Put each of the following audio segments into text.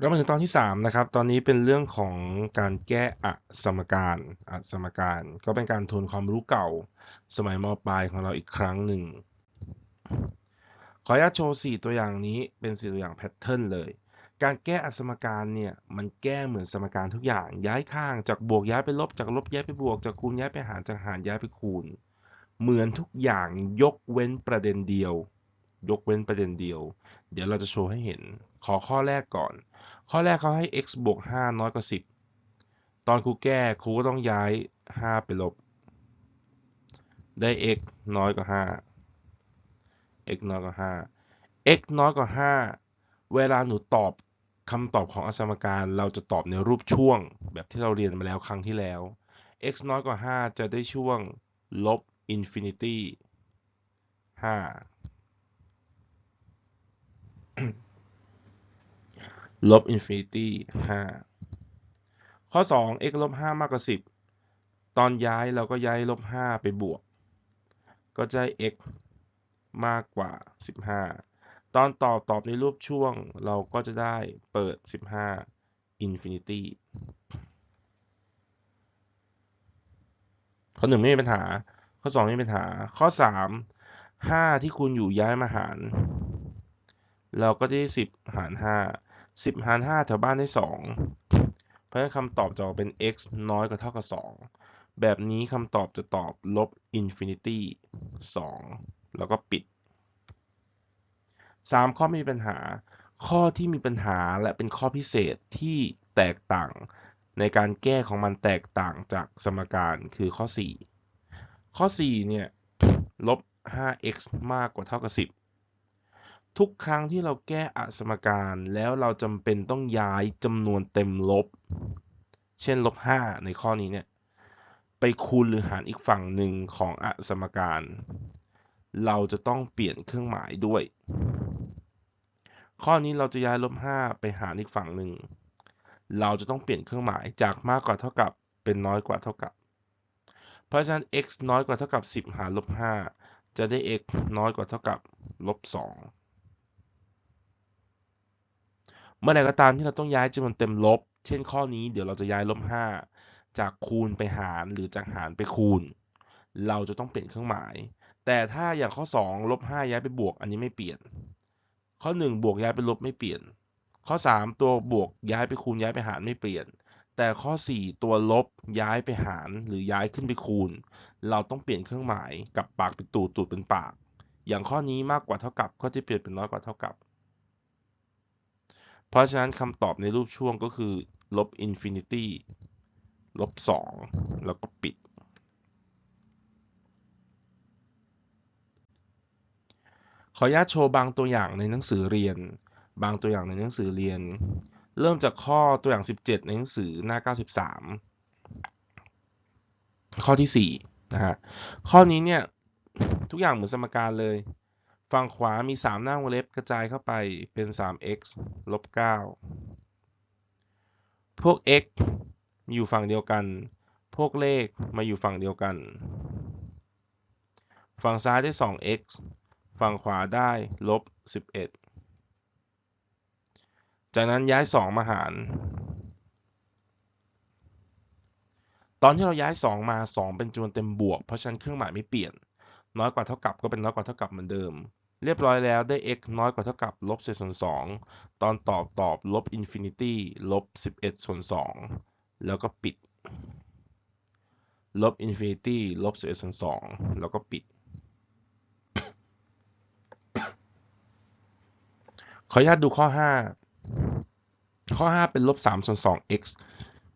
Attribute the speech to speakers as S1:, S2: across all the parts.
S1: เรามาถึงตอนที่3นะครับ ตอนนี้เป็นเรื่องของการแก้อสมการอสมการ ก็เป็นการทวนความรู้เก่า สมัยมปลายของเราอีกครั้งหนึ่ง ขออนุญาตโชว์ 4 ตัวอย่างนี้เป็น 4 ตัวอย่างแพทเทิร์นเลย การแก้อสมการเนี่ย มันแก้เหมือนสมการทุกอย่าง ย้ายข้าง จากบวกย้ายไปลบ จากลบย้ายไปบวก จากคูณย้ายไปหาร จากหารย้ายไปคูณ เหมือนทุกอย่างยกเว้นประเด็นเดียว ยกเว้นประเด็นเดียว เดี๋ยวเราจะโชว์ให้เห็น ขอข้อแรกก่อน ข้อแรกเขาให้ x บวก 5 น้อยกว่า 10 ตอนครูแก้ครูก็ต้องย้าย 5 ไปลบ ได้ x น้อยกว่า 5 x น้อยกว่า 5 x น้อยกว่า 5 เวลาหนูตอบคำตอบของอสมการเราจะตอบในรูปช่วง แบบที่เราเรียนมาแล้วครั้งที่แล้ว x น้อยกว่า 5 จะได้ช่วงลบอินฟินิตี้5 ลบอินฟินิตี้ห้าข้อ 2 x ลบ5มากกว่า 10 ตอนย้ายเราก็ย้ายลบ 5 ไปบวก ก็จะ x มากกว่า 15 ตอนตอบตอบในรูปช่วงเราก็จะได้เปิด 15 infinity ข้อ 1 ไม่มีปัญหา ข้อ 2 ไม่มีปัญหา ข้อ 3 5 ที่คุณอยู่ย้ายมาหาร เราก็ได้ 10 หาร 5 10หาร5แถวบ้านได้2เพราะฉะนั้นคำตอบจะออกเป็น x น้อยกว่าเท่ากับ2แบบนี้คำตอบจะตอบลบ infinity 2แล้วก็ปิด3ข้อไม่มีปัญหา ข้อที่มีปัญหาและเป็นข้อพิเศษที่แตกต่างในการแก้ของมันแตกต่างจากสมการคือข้อ 4 ข้อ 4 เนี่ย ลบ 5x มากกว่าเท่ากับ10 ทุกครั้งที่เราแก้อสมการแล้วเราจำเป็นต้องย้ายจำนวนเต็มลบ เช่นลบ5ในข้อนี้เนี่ย ไปคูณหรือหารอีกฝั่งหนึ่งของอสมการ เราจะต้องเปลี่ยนเครื่องหมายด้วย ข้อนี้เราจะย้ายลบ5ไปหารอีกฝั่งหนึ่ง เราจะต้องเปลี่ยนเครื่องหมายจากมากกว่าเท่ากับเป็นน้อยกว่าเท่ากับ เพราะฉะนั้น x น้อยกว่าเท่ากับ 10 หารลบ5จะได้ x น้อยกว่าเท่ากับลบ2 เมื่อใดก็ตามที่เราต้องย้ายจำนวนเต็มลบ เช่นข้อนี้เดี๋ยวเราจะย้ายลบ5จากคูณไปหารหรือจากหารไปคูณ เราจะต้องเปลี่ยนเครื่องหมาย แต่ถ้าอย่างข้อ2ลบ5ย้ายไปบวกอันนี้ไม่เปลี่ยน ข้อ 1 บวกย้ายไปลบไม่เปลี่ยน ข้อ 3 ตัวบวกย้ายไปคูณย้ายไปหารไม่เปลี่ยน แต่ข้อ 4 ตัวลบย้ายไปหารหรือย้ายขึ้นไปคูณ เราต้องเปลี่ยนเครื่องหมายกับปากเป็นตูดตูดเป็นปาก อย่างข้อนี้มากกว่าเท่ากับก็จะเปลี่ยนเป็นน้อยกว่าเท่ากับ เพราะฉะนั้นคำตอบในรูปช่วงก็คือ ลบอินฟินิตี้ลบ 2 แล้วก็ปิด ขออนุญาตโชว์บางตัวอย่างในหนังสือเรียน บางตัวอย่างในหนังสือเรียน เริ่มจากข้อตัวอย่าง 17 ในหนังสือหน้า 93 ข้อที่4นะฮะ ข้อนี้เนี่ย ทุกอย่างเหมือนสมการเลย ฝั่งขวามี 3 หน้าวงเล็บกระจายเข้าไปเป็น 3x ลบ 9 พวก x อยู่ฝั่งเดียวกัน พวกเลขมาอยู่ฝั่งเดียวกัน ฝั่งซ้ายได้ 2x ฝั่งขวาได้ลบ 11 จากนั้นย้าย 2 มาหาร ตอนที่เราย้าย 2 มา 2 เป็นจำนวนเต็มบวก เพราะฉะนั้นเครื่องหมายไม่เปลี่ยน น้อยกว่าเท่ากับก็เป็นน้อยกว่าเท่ากับเหมือนเดิม เรียบร้อยแล้วได้ x น้อยกว่าเท่ากับลบ11ส่วน2ตอนตอบตอบลบอินฟินิตี้ลบ11ส่วน2แล้วก็ปิด ลบอินฟินิตี้ลบ11ส่วน2แล้วก็ปิด ขออนุญาตดูข้อ 5 ข้อ 5 เป็นลบ3ส่วน 2x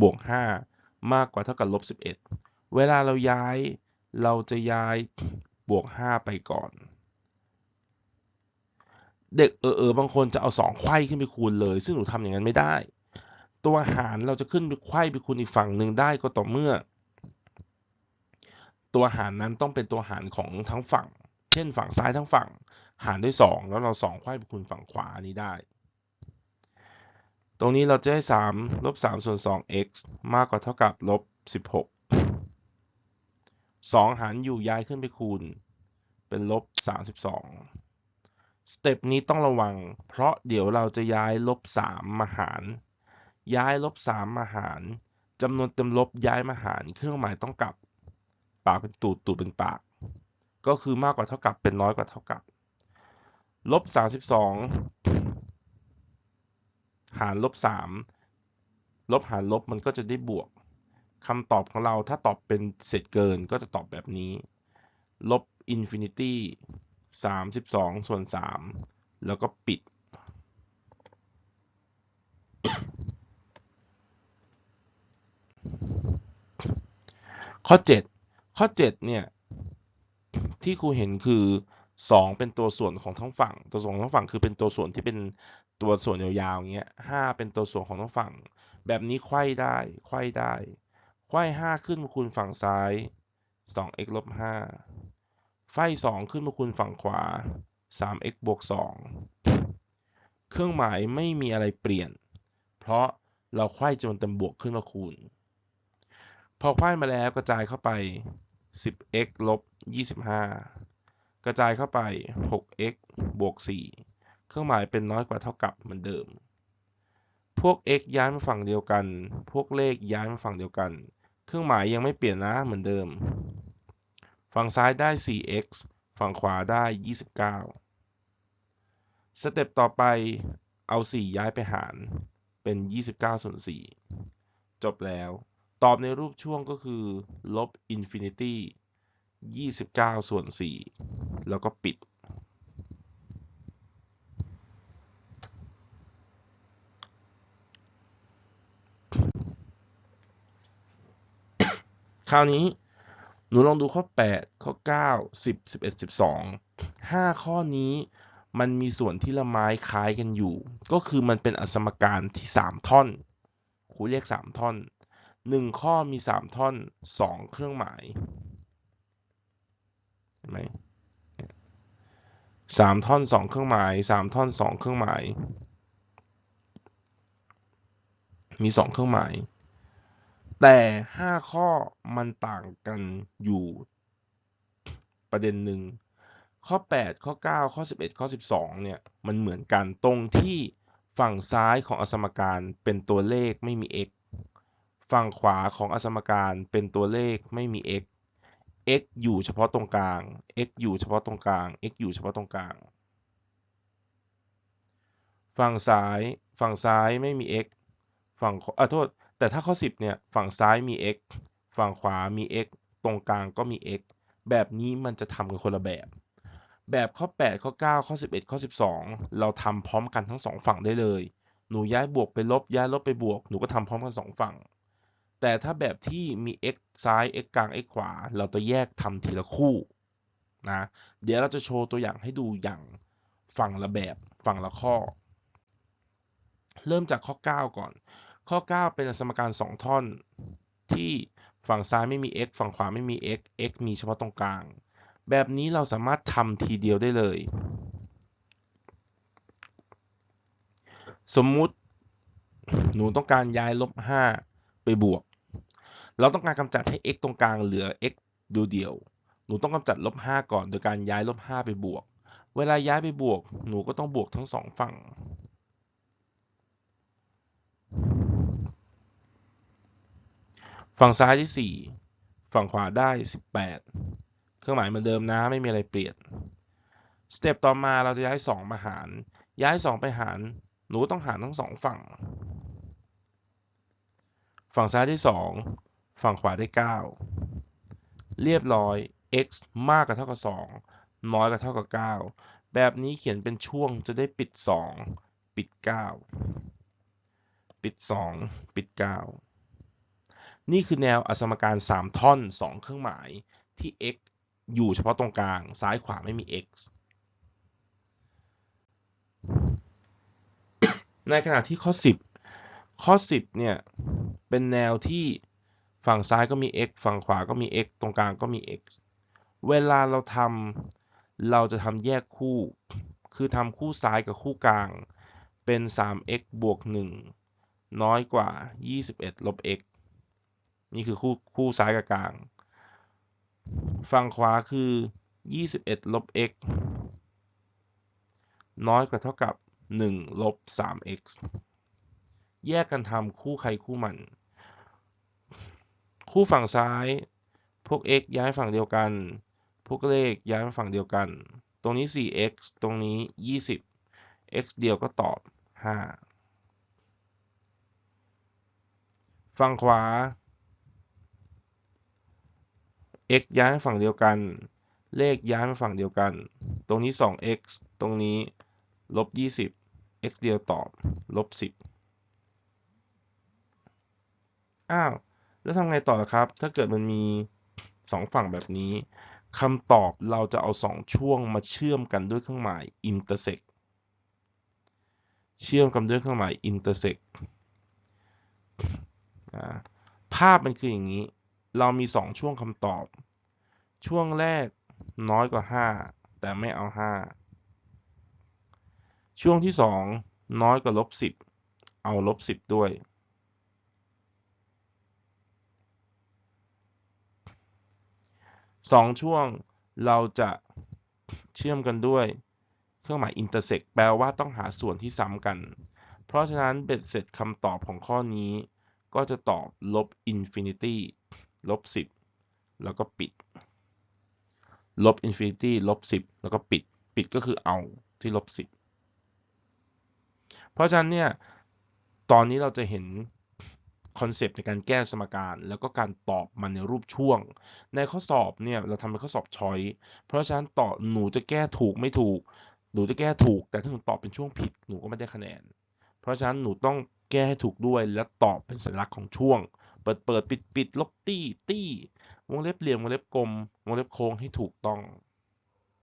S1: บวก 5 มากกว่าเท่ากับลบ11 เวลาเราย้ายเราจะย้ายบวก 5 ไปก่อน เด็กเออเออบางคนจะเอา2ไขว้ขึ้นไปคูณเลย ซึ่งหนูทำอย่างนั้นไม่ได้ ตัวหารเราจะขึ้นไปไขว้ไปคูณอีกฝั่งหนึ่งได้ก็ต่อเมื่อ ตัวหารนั้นต้องเป็นตัวหารของทั้งฝั่ง เช่นฝั่งซ้ายทั้งฝั่ง หารด้วย 2 แล้วเรา2ไขว้ไปคูณฝั่งขวานี้ได้ ตรงนี้เราจะได้3ลบ3ส่วน 2x มากกว่าเท่ากับลบ16 2 หารอยู่ย้ายขึ้นไปคูณ เป็นลบ32 สเต็ปนี้ต้องระวัง เพราะเดี๋ยวเราจะย้ายลบสามมาหาร ย้ายลบสามมาหารจำนวนเต็มลบย้ายมาหาร เครื่องหมายต้องกลับ ปากเป็นตูดตูดเป็นปาก ก็คือมากกว่าเท่ากับเป็นน้อยกว่าเท่ากับ ลบสามสิบสองหารลบสามลบหารลบมันก็จะได้บวกคำตอบของเราถ้าตอบเป็นเศษเกินก็จะตอบแบบนี้ ลบอินฟินิตี้ สามสิบสองส่วนสามแล้วก็ปิด ข้อ 7 ข้อ 7 เนี่ย ที่ครูเห็นคือ 2 เป็นตัวส่วนของทั้งฝั่ง ตัวส่วนของทั้งฝั่งคือเป็นตัวส่วนที่เป็นตัวส่วนยาวๆอย่างเงี้ย5เป็นตัวส่วนของทั้งฝั่ง แบบนี้ไขว้ได้ไขว้ได้ไขว้5ขึ้นคูณฝั่งซ้าย 2x ลบ5 ไขว้2ขึ้นมาคูณฝั่งขวา 3x บวก2เครื่องหมายไม่มีอะไรเปลี่ยน เพราะเราไขว้จนเต็มบวกขึ้นมาคูณ พอไขว้มาแล้วกระจายเข้าไป 10x ลบ 25 กระจายเข้าไป 6x บวก 4 เครื่องหมายเป็นน้อยกว่าเท่ากับเหมือนเดิม พวก x ย้ายมาฝั่งเดียวกัน พวกเลขย้ายมาฝั่งเดียวกัน เครื่องหมายยังไม่เปลี่ยนนะเหมือนเดิม ฝั่งซ้ายได้ 4x ฝั่งขวาได้ 29 สเต็ปต่อไปเอา 4 ย้ายไปหารเป็น 29 ส่วน 4 จบแล้ว ตอบในรูปช่วงก็คือ ลบอินฟินิตี้29 ส่วน 4 แล้วก็ปิด คราวนี้ หนูลองดูข้อ 8 ข้อ 9 10 11 12 5 ข้อนี้มันมีส่วนที่ละไม้คล้ายกันอยู่ ก็คือมันเป็นอสมการที่ 3 ท่อนครูเรียก 3 ท่อน 1 ข้อมี 3 ท่อน 2 เครื่องหมายเห็นไหมสามท่อนสองเครื่องหมายสามท่อนสองเครื่องหมาย มีสองเครื่องหมาย แต่ห้าข้อมันต่างกันอยู่ประเด็นหนึ่งข้อ 8 ข้อ 9 ข้อ 11 ข้อ 12 เนี่ย มันเหมือนกันตรงที่ฝั่งซ้ายของอสมการเป็นตัวเลขไม่มี x ฝั่งขวาของอสมการเป็นตัวเลขไม่มี x x อยู่เฉพาะตรงกลาง x อยู่เฉพาะตรงกลาง x อยู่เฉพาะตรงกลาง ฝั่งซ้าย ฝั่งซ้ายไม่มี x ฝั่ง อะ โทษ แต่ถ้าข้อ 10 เนี่ย ฝั่งซ้ายมี x ฝั่งขวามี x ตรงกลางก็มี x แบบนี้มันจะทำกันคนละแบบ แบบข้อ 8 ข้อ 9 ข้อ 11 ข้อ 12 เราทำพร้อมกันทั้งสองฝั่งได้เลย หนูย้ายบวกไปลบ ย้ายลบไปบวก หนูก็ทำพร้อมกันสองฝั่ง แต่ถ้าแบบที่มี x ซ้าย x กลาง x ขวา เราจะแยกทำทีละคู่นะ เดี๋ยวเราจะโชว์ตัวอย่างให้ดูอย่างฝั่งละแบบ ฝั่งละข้อ เริ่มจากข้อ 9 ก่อน ข้อ 9 เป็นสมการ 2 ท่อน ที่ฝั่งซ้ายไม่มี x ฝั่งขวาไม่มี x x มีเฉพาะตรงกลาง แบบนี้เราสามารถทำทีเดียวได้เลย สมมุติหนูต้องการย้ายลบ 5 ไปบวก เราต้องการกำจัดให้ x ตรงกลางเหลือ x ดูเดียวหนูต้องกำจัดลบ 5 ก่อนโดยการย้ายลบ 5 ไปบวก เวลาย้ายไปบวก หนูก็ต้องบวกทั้งสองฝั่ง ฝั่งซ้ายได้4ฝั่งขวาได้18เครื่องหมายเหมือนเดิมนะไม่มีอะไรเปลี่ยนสเต็ปต่อมาเราจะย้าย2มาหาร ย้าย2ไปหาร หนูต้องหารทั้งสองฝั่ง ฝั่งซ้ายได้2ฝั่งขวาได้9เรียบร้อย x มากกว่าเท่ากับ2น้อยกว่าเท่ากับ9แบบนี้เขียนเป็นช่วงจะได้ปิด2ปิด9ปิด2ปิด9 นี่คือแนวอสมการ 3 ท่อน 2 เครื่องหมายที่ x อยู่เฉพาะตรงกลาง ซ้ายขวาไม่มี x ในขณะที่ข้อ 10 ข้อ 10 เนี่ย เป็นแนวที่ฝั่งซ้ายก็มี x ฝั่งขวาก็มี x ตรงกลางก็มี x เวลาเราทำเราจะทำแยกคู่ คือทำคู่ซ้ายกับคู่กลาง เป็น 3x บวก 1 น้อยกว่า 21 ลบ x นี่คือคู่คู่ซ้ายกับกลาง ฝั่งขวาคือ 21 ลบ x น้อยกว่าเท่ากับ 1 ลบ 3x แยกกันทำคู่ใครคู่มัน คู่ฝั่งซ้าย พวก x ย้ายฝั่งเดียวกัน พวกเลขย้ายมาฝั่งเดียวกัน ตรงนี้ 4x ตรงนี้ 20 x เดียวก็ตอบ 5 ฝั่งขวา x ย้ายมาฝั่งเดียวกัน เลขย้ายมาฝั่งเดียวกัน ตรงนี้ 2x ตรงนี้ลบ20 x เดียวตอบลบ10 อ้าว แล้วทำไงต่อละครับ ถ้าเกิดมันมีสองฝั่งแบบนี้คำตอบเราจะเอาสองช่วงมาเชื่อมกันด้วยเครื่องหมาย intersect เชื่อมกันด้วยเครื่องหมาย intersect ภาพมันคืออย่างนี้ เรามีสองช่วงคำตอบ ช่วงแรกน้อยกว่า 5 แต่ไม่เอา 5 ช่วงที่ 2 น้อยกว่าลบ10 เอาลบ10 ด้วยสองช่วงเราจะเชื่อมกันด้วย เครื่องหมาย intersect แปลว่าต้องหาส่วนที่ซ้ำกัน เพราะฉะนั้นเบ็ดเสร็จคำตอบของข้อนี้ก็จะตอบลบ infinity ลบ10 แล้วก็ปิด ลบ infinity ลบ10 แล้วก็ปิด ปิดก็คือเอาที่ลบ10 เพราะฉะนั้นเนี่ย ตอนนี้เราจะเห็นคอนเซปต์ในการแก้สมการ แล้วก็การตอบมันในรูปช่วง ในข้อสอบเนี่ยเราทำเป็นข้อสอบช้อยเพราะฉะนั้นต่อหนูจะแก้ถูกไม่ถูก หนูจะแก้ถูก แต่ถ้าหนูตอบเป็นช่วงผิดหนูก็ไม่ได้คะแนน เพราะฉะนั้นหนูต้องแก้ให้ถูกด้วยและตอบเป็นสัญลักษณ์ของช่วง เปิดเปิดปิดปิดลบตี้ตี้วงเล็บเหลี่ยมวงเล็บกลมวงเล็บโค้งให้ถูกต้อง